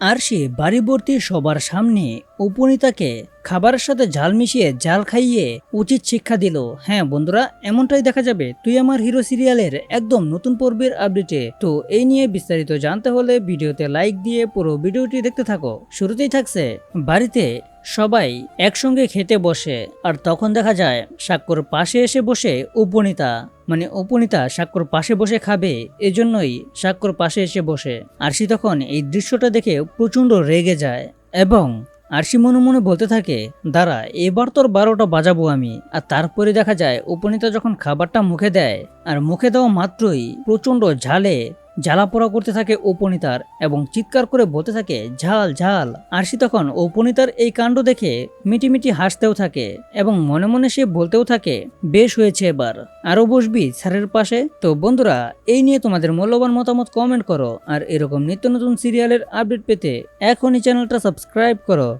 আর সে বাড়িবর্তী সবার সামনে উপনীতাকে খাবারের সাথে ঝাল মিশিয়ে জাল খাইয়ে উচিত শিক্ষা দিল। হ্যাঁ বন্ধুরা, এমনটাই দেখা যাবে। তুই আমার হিরো সিরিয়ালের একদম নতুন পর্বের আপডেটে। তো এই নিয়ে বিস্তারিত জানতে হলে ভিডিওতে লাইক দিয়ে পুরো ভিডিওটি দেখতে থাকো। শুরুতেই থাকছে বাড়িতে সবাই একসঙ্গে খেতে বসে, আর তখন দেখা যায় সাক্ষ্যর পাশে এসে বসে উপনীতা। মানে উপনীতা সাক্ষ্যর পাশে বসে খাবে, এজন্যই সাক্ষ্যর পাশে এসে বসে। আরশি তখন এই দৃশ্যটা দেখে প্রচণ্ড রেগে যায়। এবং আরশি মনে মনে বলতে থাকে, দাঁড়া, এবার তোর বারোটা বাজাবো আমি। আর তারপরে দেখা যায়, উপনীতা যখন খাবারটা মুখে দেয়, আর মুখে দেওয়া মাত্রই প্রচণ্ড ঝালে জ্বালাপোড়া করতে থাকে উপনীতার এবং চিৎকার করে বলতে থাকে, ঝাল ঝাল। আরশি তখন উপনীতার এই কাণ্ড দেখে মিটিমিটি হাসতেও থাকে এবং মনে মনে সে বলতেও থাকে, বেশ হয়েছে এবার। আরও বসবি স্যারের পাশে? তো বন্ধুরা, এই নিয়ে তোমাদের মূল্যবান মতামত কমেন্ট করো। আর এরকম নিত্য নতুন সিরিয়ালের আপডেট পেতে এখনই চ্যানেলটা সাবস্ক্রাইব করো।